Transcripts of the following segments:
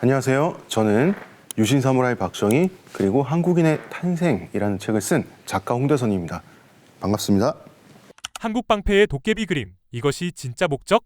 안녕하세요. 저는 유신 사무라이 박정희 그리고 한국인의 탄생이라는 책을 쓴 작가 홍대선입니다. 반갑습니다. 한국 방패의 도깨비 그림 이것이 진짜 목적?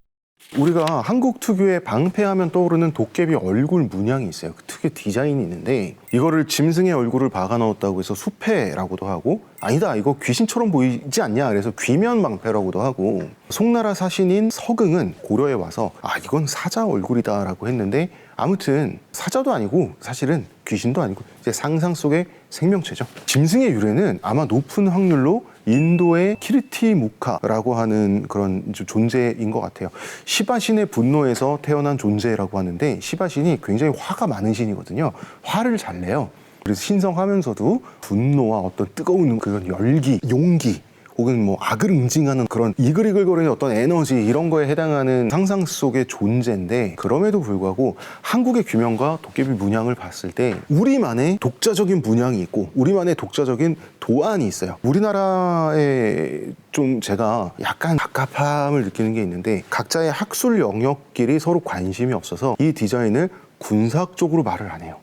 우리가 한국 특유의 방패하면 떠오르는 도깨비 얼굴 문양이 있어요. 그 특유의 디자인이 있는데 이거를 짐승의 얼굴을 박아 넣었다고 해서 수패라고도 하고 아니다 이거 귀신처럼 보이지 않냐 그래서 귀면 방패라고도 하고 송나라 사신인 서긍은 고려에 와서 아 이건 사자 얼굴이다라고 했는데 아무튼 사자도 아니고 사실은 귀신도 아니고 이제 상상 속의 생명체죠. 짐승의 유래는 아마 높은 확률로 인도의 키르티 무카라고 하는 그런 좀 존재인 것 같아요. 시바신의 분노에서 태어난 존재라고 하는데 시바신이 굉장히 화가 많은 신이거든요. 화를 잘 내요. 그래서 신성하면서도 분노와 어떤 뜨거운 그런 열기, 용기 혹은 뭐 악을 응징하는 그런 이글이글거리는 어떤 에너지 이런 거에 해당하는 상상 속의 존재인데 그럼에도 불구하고 한국의 규명과 도깨비 문양을 봤을 때 우리만의 독자적인 문양이 있고 우리만의 독자적인 도안이 있어요. 우리나라에 좀 제가 약간 갑갑함을 느끼는 게 있는데 각자의 학술 영역끼리 서로 관심이 없어서 이 디자인을 군사 쪽으로 말을 안 해요.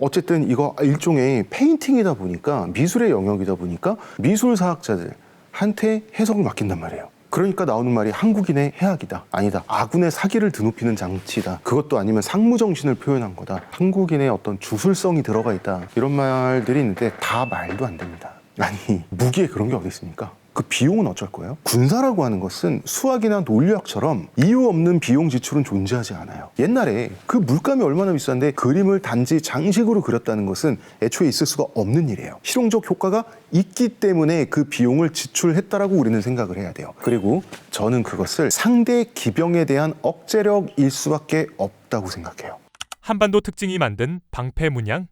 어쨌든 이거 일종의 페인팅이다 보니까 미술의 영역이다 보니까 미술사학자들 한테 해석을 맡긴단 말이에요. 그러니까 나오는 말이 한국인의 해악이다. 아니다. 아군의 사기를 드높이는 장치다. 그것도 아니면 상무정신을 표현한 거다. 한국인의 어떤 주술성이 들어가 있다. 이런 말들이 있는데 다 말도 안 됩니다. 아니, 무기에 그런 게 어디 있습니까? 그 비용은 어쩔 거예요? 군사라고 하는 것은 수학이나 논리학처럼 이유 없는 비용 지출은 존재하지 않아요. 옛날에 그 물감이 얼마나 비싼데 그림을 단지 장식으로 그렸다는 것은 애초에 있을 수가 없는 일이에요. 실용적 효과가 있기 때문에 그 비용을 지출했다라고 우리는 생각을 해야 돼요. 그리고 저는 그것을 상대 기병에 대한 억제력일 수밖에 없다고 생각해요. 한반도 특징이 만든 방패 문양?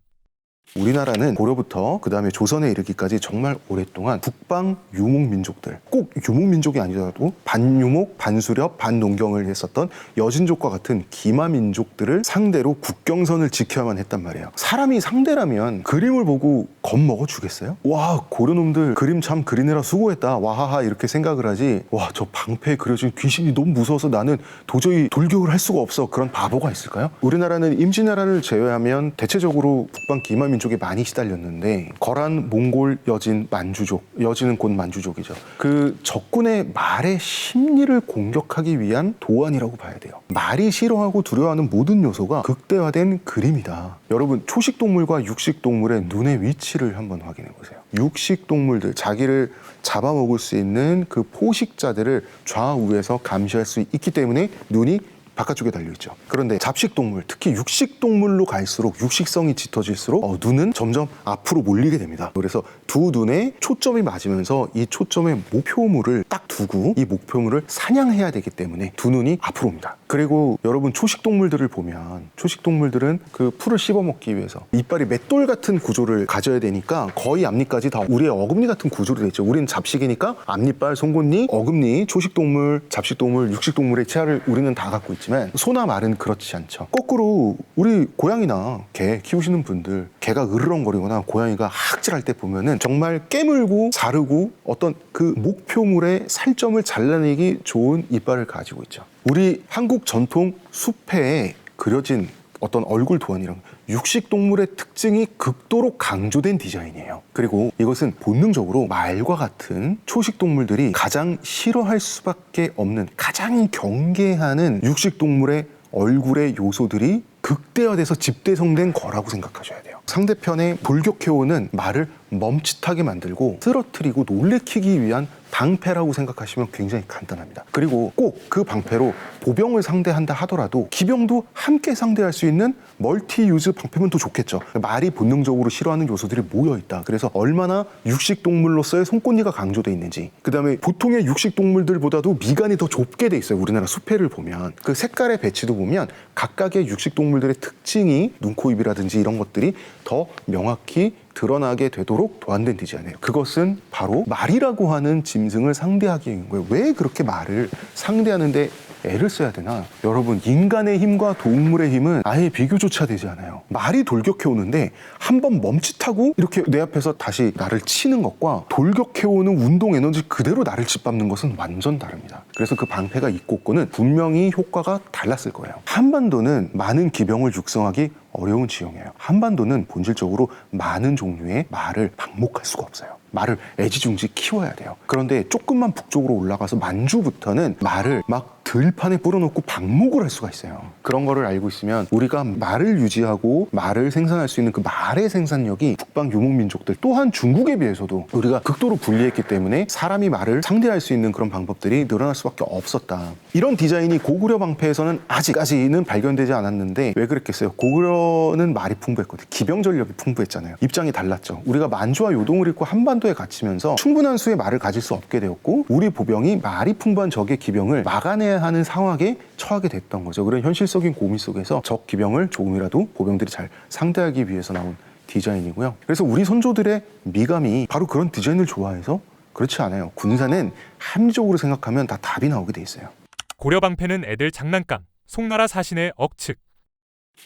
우리나라는 고려부터 그 다음에 조선에 이르기까지 정말 오랫동안 북방 유목 민족들 꼭 유목 민족이 아니더라도 반유목, 반수렵, 반농경을 했었던 여진족과 같은 기마 민족들을 상대로 국경선을 지켜야만 했단 말이에요. 사람이 상대라면 그림을 보고 겁먹어 주겠어요? 와 고려놈들 그림 참 그리느라 수고했다 와하하 이렇게 생각을 하지 와 저 방패에 그려진 귀신이 너무 무서워서 나는 도저히 돌격을 할 수가 없어 그런 바보가 있을까요? 우리나라는 임진왜란을 제외하면 대체적으로 북방 기마 민족 에 많이 시달렸는데 거란 몽골 여진 만주족 여진은 곧 만주족이죠. 그 적군의 말의 심리를 공격하기 위한 도안이라고 봐야 돼요. 말이 싫어하고 두려워하는 모든 요소가 극대화된 그림이다. 여러분 초식 동물과 육식 동물의 눈의 위치를 한번 확인해 보세요. 육식 동물들 자기를 잡아먹을 수 있는 그 포식자들을 좌우에서 감시할 수 있기 때문에 눈이 바깥쪽에 달려 있죠. 그런데 잡식 동물, 특히 육식 동물로 갈수록 육식성이 짙어질수록 어, 눈은 점점 앞으로 몰리게 됩니다. 그래서 두 눈에 초점이 맞으면서 이 초점의 목표물을 딱 두고 이 목표물을 사냥해야 되기 때문에 두 눈이 앞으로 옵니다. 그리고 여러분 초식 동물들을 보면 초식 동물들은 그 풀을 씹어 먹기 위해서 이빨이 맷돌 같은 구조를 가져야 되니까 거의 앞니까지 다 우리의 어금니 같은 구조로 돼 있죠. 우리는 잡식이니까 앞니빨, 송곳니, 어금니, 초식 동물, 잡식 동물, 육식 동물의 치아를 우리는 다 갖고 있지만 소나 말은 그렇지 않죠. 거꾸로 우리 고양이나 개 키우시는 분들 개가 으르렁거리거나 고양이가 학질할 때 보면은 정말 깨물고 자르고 어떤 그 목표물의 살점을 잘라내기 좋은 이빨을 가지고 있죠. 우리 한국 전통 수패에 그려진 어떤 얼굴 도안이랑 육식 동물의 특징이 극도로 강조된 디자인이에요. 그리고 이것은 본능적으로 말과 같은 초식 동물들이 가장 싫어할 수밖에 없는 가장 경계하는 육식 동물의 얼굴의 요소들이 극대화돼서 집대성된 거라고 생각하셔야 돼요. 상대편의 돌격해오는 말을 멈칫하게 만들고 쓰러뜨리고 놀래키기 위한 방패라고 생각하시면 굉장히 간단합니다. 그리고 꼭 그 방패로 보병을 상대한다 하더라도 기병도 함께 상대할 수 있는 멀티 유즈 방패면 더 좋겠죠. 말이 본능적으로 싫어하는 요소들이 모여 있다. 그래서 얼마나 육식 동물로서의 손꼽니가 강조돼 있는지. 그다음에 보통의 육식 동물들보다도 미간이 더 좁게 돼 있어요. 우리나라 수패를 보면 그 색깔의 배치도 보면 각각의 육식 동물들의 특징이 눈, 코, 입이라든지 이런 것들이 더 명확히 드러나게 되도록 도안된 디자인이에요. 그것은 바로 말이라고 하는 짐승을 상대하기 위한 거예요. 왜 그렇게 말을 상대하는데 애를 써야 되나? 여러분, 인간의 힘과 동물의 힘은 아예 비교조차 되지 않아요. 말이 돌격해 오는데 한 번 멈칫하고 이렇게 내 앞에서 다시 나를 치는 것과 돌격해 오는 운동 에너지 그대로 나를 짓밟는 것은 완전 다릅니다. 그래서 그 방패가 있고 없고는 분명히 효과가 달랐을 거예요. 한반도는 많은 기병을 육성하기 어려운 지형이에요. 한반도는 본질적으로 많은 종류의 말을 방목할 수가 없어요. 말을 애지중지 키워야 돼요. 그런데 조금만 북쪽으로 올라가서 만주부터는 말을 막 들판에 뿌려놓고 방목을 할 수가 있어요. 그런 거를 알고 있으면 우리가 말을 유지하고 말을 생산할 수 있는 그 말의 생산력이 북방 유목민족들 또한 중국에 비해서도 우리가 극도로 불리했기 때문에 사람이 말을 상대할 수 있는 그런 방법들이 늘어날 수밖에 없었다. 이런 디자인이 고구려 방패에서는 아직까지는 발견되지 않았는데 왜 그랬겠어요? 고구려 는 말이 풍부했거든요. 기병 전력이 풍부했잖아요. 입장이 달랐죠. 우리가 만주와 요동을 잇고 한반도에 갇히면서 충분한 수의 말을 가질 수 없게 되었고 우리 보병이 말이 풍부한 적의 기병을 막아내야 하는 상황에 처하게 됐던 거죠. 그런 현실적인 고민 속에서 적 기병을 조금이라도 보병들이 잘 상대하기 위해서 나온 디자인이고요. 그래서 우리 선조들의 미감이 바로 그런 디자인을 좋아해서 그렇지 않아요. 군사는 합리적으로 생각하면 다 답이 나오게 돼 있어요. 고려 방패는 애들 장난감. 송나라 사신의 억측.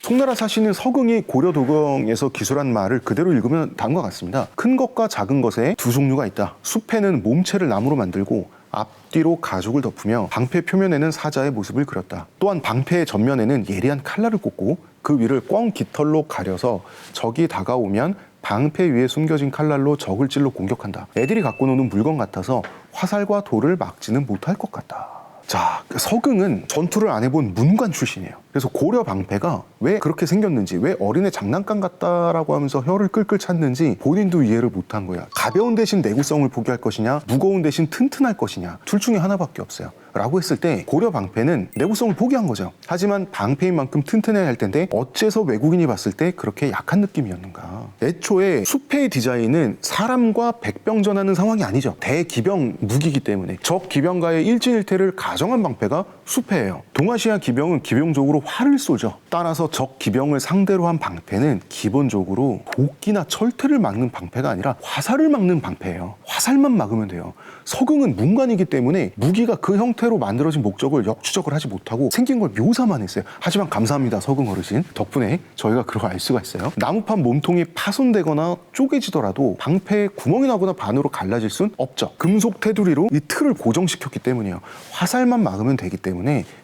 송나라 사시는 서경이 고려 도경에서 기술한 말을 그대로 읽으면 다음과 같습니다. 큰 것과 작은 것에 두 종류가 있다. 숲에는 몸체를 나무로 만들고 앞뒤로 가죽을 덮으며 방패 표면에는 사자의 모습을 그렸다. 또한 방패의 전면에는 예리한 칼날을 꽂고 그 위를 꽝 깃털로 가려서 적이 다가오면 방패 위에 숨겨진 칼날로 적을 찔러 공격한다. 애들이 갖고 노는 물건 같아서 화살과 돌을 막지는 못할 것 같다. 자, 서경은 전투를 안 해본 문관 출신이에요. 그래서 고려 방패가 왜 그렇게 생겼는지, 왜 어린애 장난감 같다라고 하면서 혀를 끌끌 찼는지 본인도 이해를 못한 거야. 가벼운 대신 내구성을 포기할 것이냐, 무거운 대신 튼튼할 것이냐, 둘 중에 하나밖에 없어요. 라고 했을 때 고려 방패는 내구성을 포기한 거죠. 하지만 방패인 만큼 튼튼해야 할 텐데 어째서 외국인이 봤을 때 그렇게 약한 느낌이었는가? 애초에 수패의 디자인은 사람과 백병전하는 상황이 아니죠. 대기병 무기이기 때문에 적 기병과의 일진일퇴를 가정한 방패가 수패예요. 동아시아 기병은 기병적으로 활을 쏘죠. 따라서 적 기병을 상대로 한 방패는 기본적으로 도끼나 철퇴를 막는 방패가 아니라 화살을 막는 방패예요. 화살만 막으면 돼요. 서경은 문관이기 때문에 무기가 그 형태로 만들어진 목적을 역추적을 하지 못하고 생긴 걸 묘사만 했어요. 하지만 감사합니다, 서경 어르신. 덕분에 저희가 그걸 알 수가 있어요. 나무판 몸통이 파손되거나 쪼개지더라도 방패에 구멍이 나거나 반으로 갈라질 순 없죠. 금속 테두리로 이 틀을 고정시켰기 때문이에요. 화살만 막으면 되기 때문에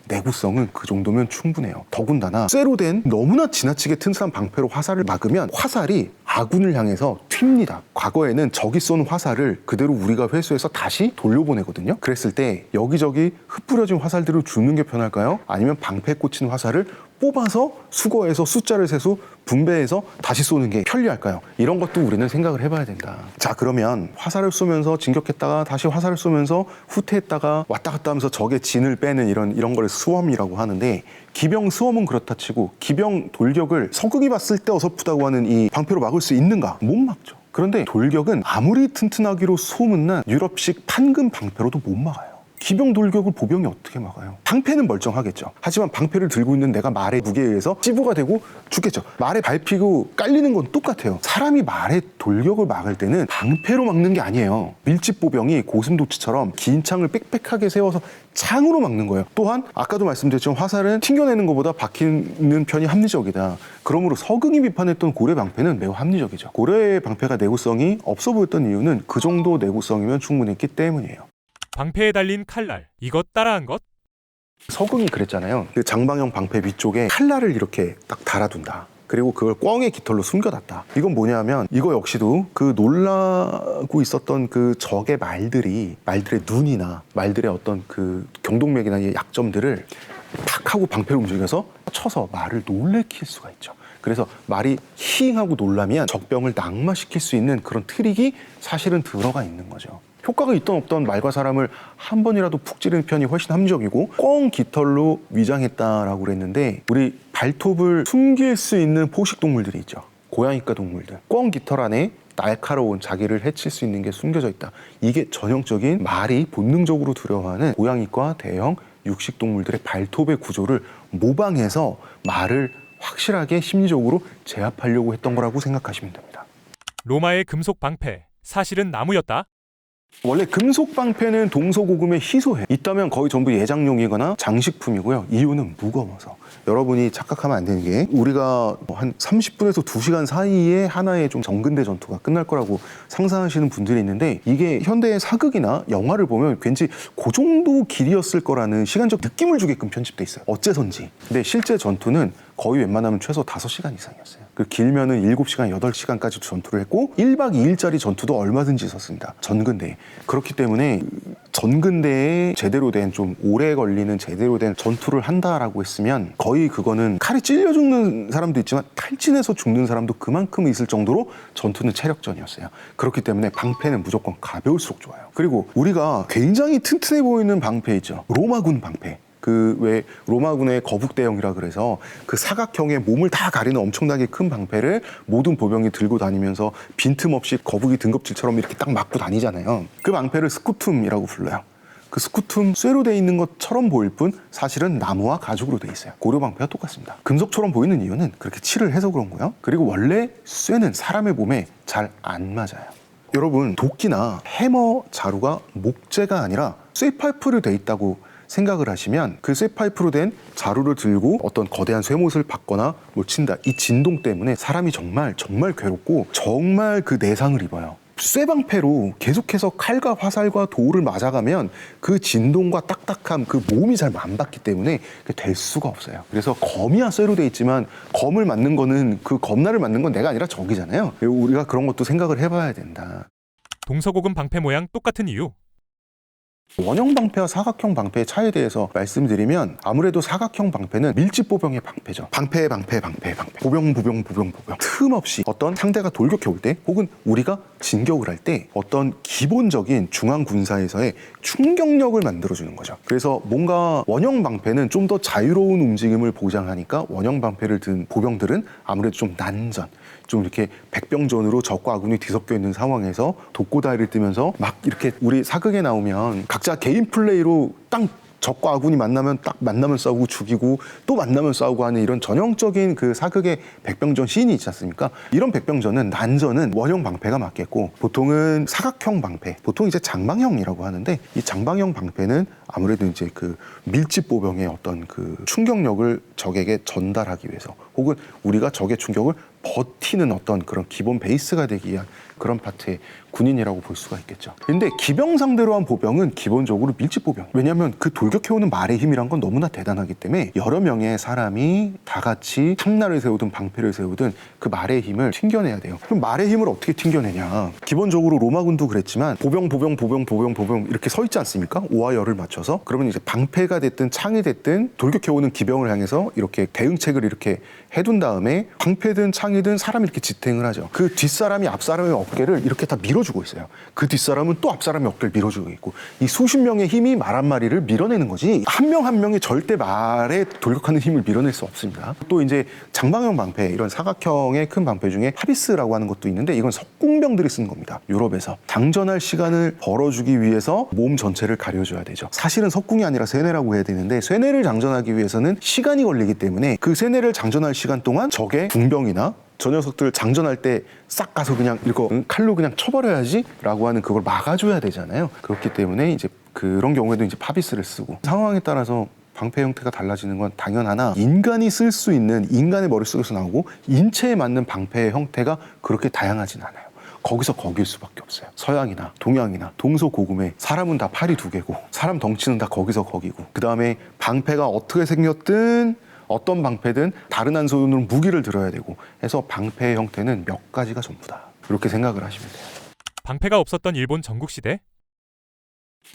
내구성은 그 정도면 충분해요. 더군다나 쇠로 된 너무나 지나치게 튼튼한 방패로 화살을 막으면 화살이 아군을 향해서 튑니다. 과거에는 적이 쏜 화살을 그대로 우리가 회수해서 다시 돌려보내거든요. 그랬을 때 여기저기 흩뿌려진 화살들을 주는 게 편할까요? 아니면 방패에 꽂힌 화살을 뽑아서 수거해서 숫자를 세서 분배해서 다시 쏘는 게 편리할까요? 이런 것도 우리는 생각을 해봐야 된다. 자, 그러면 화살을 쏘면서 진격했다가 다시 화살을 쏘면서 후퇴했다가 왔다 갔다 하면서 적의 진을 빼는 이런 이런 거를 수험이라고 하는데 기병 수험은 그렇다 치고 기병 돌격을 서극이 봤을 때 어설프다고 하는 이 방패로 막을 수 있는가? 못 막죠. 그런데 돌격은 아무리 튼튼하기로 소문난 유럽식 판금 방패로도 못 막아요. 기병 돌격을 보병이 어떻게 막아요? 방패는 멀쩡하겠죠. 하지만 방패를 들고 있는 내가 말의 무게에 의해서 찌부가 되고 죽겠죠. 말에 밟히고 깔리는 건 똑같아요. 사람이 말의 돌격을 막을 때는 방패로 막는 게 아니에요. 밀집 보병이 고슴도치처럼 긴 창을 빽빽하게 세워서 창으로 막는 거예요. 또한 아까도 말씀드렸지만 화살은 튕겨내는 것보다 박히는 편이 합리적이다. 그러므로 서경이 비판했던 고려 방패는 매우 합리적이죠. 고려의 방패가 내구성이 없어 보였던 이유는 그 정도 내구성이면 충분했기 때문이에요. 방패에 달린 칼날. 이것 따라한 것? 서경이 그랬잖아요. 그 장방형 방패 위쪽에 칼날을 이렇게 딱 달아둔다. 그리고 그걸 꽝의 깃털로 숨겨놨다. 이건 뭐냐면 이거 역시도 그 놀라고 있었던 그 적의 말들이 말들의 눈이나 말들의 어떤 그 경동맥이나 이 약점들을 탁 하고 방패를 움직여서 쳐서 말을 놀래킬 수가 있죠. 그래서 말이 히잉하고 놀라면 적병을 낙마시킬 수 있는 그런 트릭이 사실은 들어가 있는 거죠. 효과가 있던 없던 말과 사람을 한 번이라도 푹 찌르는 편이 훨씬 합리적이고 꽁 깃털로 위장했다라고 그랬는데 우리 발톱을 숨길 수 있는 포식 동물들이 있죠. 고양이과 동물들. 꽁 깃털 안에 날카로운 자기를 해칠 수 있는 게 숨겨져 있다. 이게 전형적인 말이 본능적으로 두려워하는 고양이과 대형 육식 동물들의 발톱의 구조를 모방해서 말을 확실하게 심리적으로 제압하려고 했던 거라고 생각하시면 됩니다. 로마의 금속 방패. 사실은 나무였다. 원래 금속 방패는 동서고금에 희소해 있다면 거의 전부 예장용이거나 장식품이고요. 이유는 무거워서. 여러분이 착각하면 안 되는 게 우리가 한 30분에서 2시간 사이에 하나의 좀 정근대 전투가 끝날 거라고 상상하시는 분들이 있는데 이게 현대의 사극이나 영화를 보면 왠지 그 정도 길이었을 거라는 시간적 느낌을 주게끔 편집돼 있어요. 어째선지. 근데 실제 전투는 거의 웬만하면 최소 5시간 이상이었어요. 그 길면은 7시간, 8시간까지도 전투를 했고 1박 2일짜리 전투도 얼마든지 있었습니다. 전근대. 그렇기 때문에 전근대에 제대로 된 좀 오래 걸리는 제대로 된 전투를 한다라고 했으면 거의 그거는 칼에 찔려 죽는 사람도 있지만 탈진해서 죽는 사람도 그만큼 있을 정도로 전투는 체력전이었어요. 그렇기 때문에 방패는 무조건 가벼울수록 좋아요. 그리고 우리가 굉장히 튼튼해 보이는 방패 있죠. 로마군 방패. 그 왜 로마군의 거북대형이라 그래서 그 사각형의 몸을 다 가리는 엄청나게 큰 방패를 모든 보병이 들고 다니면서 빈틈없이 거북이 등껍질처럼 이렇게 딱 맞고 다니잖아요. 그 방패를 스쿠툼이라고 불러요. 그 스쿠툼 쇠로 돼 있는 것처럼 보일 뿐 사실은 나무와 가죽으로 돼 있어요. 고려 방패와 똑같습니다. 금속처럼 보이는 이유는 그렇게 칠을 해서 그런 거예요. 그리고 원래 쇠는 사람의 몸에 잘 안 맞아요. 여러분 도끼나 해머 자루가 목재가 아니라 쇠파이프로 돼 있다고 생각을 하시면 그 쇠파이프로 된 자루를 들고 어떤 거대한 쇠못을 받거나 뭐 친다 이 진동 때문에 사람이 정말 정말 괴롭고 정말 그 내상을 입어요. 쇠방패로 계속해서 칼과 화살과 돌을 맞아가면 그 진동과 딱딱함 그 몸이 잘 안 받기 때문에 될 수가 없어요. 그래서 검이야 쇠로 돼 있지만 검을 맞는 거는 그 검날을 맞는 건 내가 아니라 적이잖아요. 우리가 그런 것도 생각을 해봐야 된다. 동서고금 방패 모양 똑같은 이유. 원형 방패와 사각형 방패의 차이에 대해서 말씀드리면 아무래도 사각형 방패는 밀집보병의 방패죠. 방패, 방패, 방패, 방패. 보병, 보병, 보병, 보병. 틈 없이 어떤 상대가 돌격해 올 때 혹은 우리가 진격을 할 때 어떤 기본적인 중앙 군사에서의 충격력을 만들어주는 거죠. 그래서 뭔가 원형 방패는 좀 더 자유로운 움직임을 보장하니까 원형 방패를 든 보병들은 아무래도 좀 난전, 좀 이렇게 백병전으로 적과 아군이 뒤섞여 있는 상황에서 독고다이를 뜨면서 막 이렇게 우리 사극에 나오면 각자 개인 플레이로 땅 적과 아군이 만나면 딱 만나면 싸우고 죽이고 또 만나면 싸우고 하는 이런 전형적인 그 사극의 백병전 시인이 있지 않습니까? 이런 백병전은 난전은 원형 방패가 맞겠고 보통은 사각형 방패, 보통 이제 장방형이라고 하는데 이 장방형 방패는 아무래도 이제 그 밀집 보병의 어떤 그 충격력을 적에게 전달하기 위해서 혹은 우리가 적의 충격을 버티는 어떤 그런 기본 베이스가 되기 위한 그런 파트의 군인이라고 볼 수가 있겠죠. 근데 기병 상대로 한 보병은 기본적으로 밀집 보병. 왜냐하면 그 돌격해오는 말의 힘이란 건 너무나 대단하기 때문에 여러 명의 사람이 다 같이 창날을 세우든 방패를 세우든 그 말의 힘을 튕겨내야 돼요. 그럼 말의 힘을 어떻게 튕겨내냐? 기본적으로 로마군도 그랬지만 보병, 보병, 보병, 보병, 보병 이렇게 서 있지 않습니까? 오와 열을 맞춰서 그러면 이제 방패가 됐든 창이 됐든 돌격해오는 기병을 향해서 이렇게 대응책을 이렇게 해둔 다음에 방패든 창이든 사람이 이렇게 지탱을 하죠. 그 뒷사람이 앞사람의 어깨를 이렇게 다 밀어주고 있어요. 그 뒷사람은 또 앞사람의 어깨를 밀어주고 있고 이 수십 명의 힘이 말 한마리를 밀어내는 거지 한 명 한 명이 절대 말에 돌격하는 힘을 밀어낼 수 없습니다. 또 이제 장방형 방패 이런 사각형의 큰 방패 중에 하비스라고 하는 것도 있는데 이건 석궁병들이 쓰는 겁니다. 유럽에서 장전할 시간을 벌어주기 위해서 몸 전체를 가려줘야 되죠. 사실은 석궁이 아니라 쇠뇌라고 해야 되는데 쇠뇌를 장전하기 위해서는 시간이 걸리기 때문에 그 쇠뇌를 장전할 시간 동안 적의 궁병이나 저 녀석들 장전할 때 싹 가서 그냥 이거 칼로 그냥 쳐버려야지라고 하는 그걸 막아줘야 되잖아요. 그렇기 때문에 이제 그런 경우에도 이제 파비스를 쓰고 상황에 따라서 방패 형태가 달라지는 건 당연하나 인간이 쓸 수 있는 인간의 머릿속에서 나오고 인체에 맞는 방패의 형태가 그렇게 다양하진 않아요. 거기서 거길 수밖에 없어요. 서양이나 동양이나 동서고금에 사람은 다 팔이 두 개고 사람 덩치는 다 거기서 거기고 그 다음에 방패가 어떻게 생겼든 어떤 방패든 다른 한 손으로 무기를 들어야 되고 해서 방패의 형태는 몇 가지가 전부다. 이렇게 생각을 하시면 돼요. 방패가 없었던 일본 전국 시대.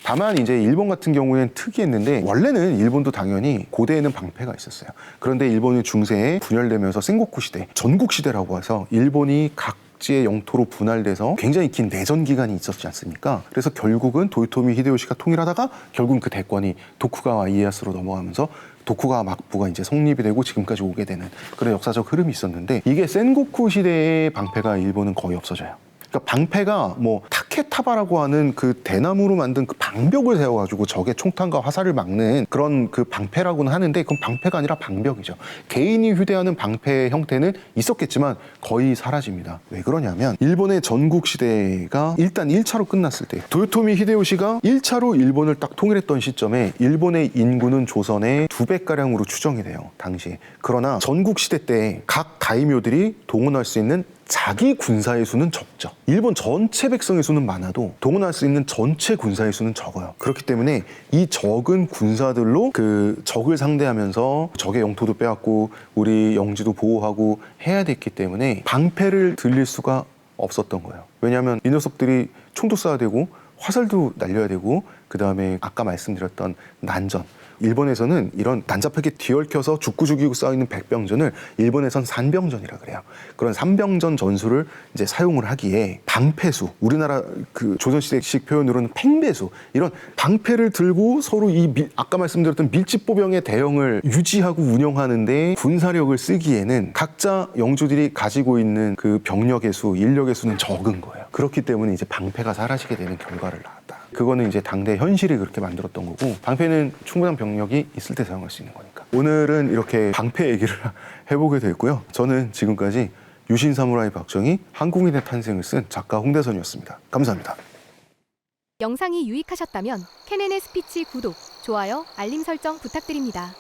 다만 이제 일본 같은 경우에는 특이했는데 원래는 일본도 당연히 고대에는 방패가 있었어요. 그런데 일본이 중세에 분열되면서 생고쿠 시대, 전국 시대라고 해서 일본이 각 지의 영토로 분할돼서 굉장히 긴 내전 기간이 있었지 않습니까? 그래서 결국은 도요토미 히데요시가 통일하다가 결국은 그 대권이 도쿠가와 이에야스로 넘어가면서 도쿠가와 막부가 이제 성립이 되고 지금까지 오게 되는 그런 역사적 흐름이 있었는데 이게 센고쿠 시대의 방패가 일본은 거의 없어져요. 그러니까 방패가 뭐탁 타케타바라고 하는 그 대나무로 만든 그 방벽을 세워가지고 적의 총탄과 화살을 막는 그런 그 방패라고는 하는데 그건 방패가 아니라 방벽이죠. 개인이 휴대하는 방패 형태는 있었겠지만 거의 사라집니다. 왜 그러냐면 일본의 전국 시대가 일단 1차로 끝났을 때 도요토미 히데요시가 1차로 일본을 딱 통일했던 시점에 일본의 인구는 조선의 두 배가량으로 추정이 돼요. 당시에. 그러나 전국 시대 때 각 다이묘들이 동원할 수 있는 자기 군사의 수는 적죠. 일본 전체 백성의 수는 많아도 동원할 수 있는 전체 군사의 수는 적어요. 그렇기 때문에 이 적은 군사들로 그 적을 상대하면서 적의 영토도 빼앗고 우리 영지도 보호하고 해야 됐기 때문에 방패를 들릴 수가 없었던 거예요. 왜냐하면 이 녀석들이 총도 쏴야 되고 화살도 날려야 되고 그 다음에 아까 말씀드렸던 난전 일본에서는 이런 난잡하게 뒤얽혀서 죽고 죽이고 싸우는 백병전을 일본에선 산병전이라 그래요. 그런 산병전 전술을 이제 사용을 하기에 방패수, 우리나라 그 조선시대식 표현으로는 팽배수 이런 방패를 들고 서로 이 밀- 아까 말씀드렸던 밀집보병의 대형을 유지하고 운영하는데 군사력을 쓰기에는 각자 영주들이 가지고 있는 그 병력의 수, 인력의 수는 적은 거예요. 그렇기 때문에 이제 방패가 사라지게 되는 결과를 낳았다. 그거는 이제 당대 현실이 그렇게 만들었던 거고 방패는 충분한 병력이 있을 때 사용할 수 있는 거니까. 오늘은 이렇게 방패 얘기를 해보게 됐고요. 저는 지금까지 유신 사무라이 박정희 한국인의 탄생을 쓴 작가 홍대선이었습니다. 감사합니다. 영상이 유익하셨다면 캐넨의 스피치 구독, 좋아요, 알림 설정 부탁드립니다.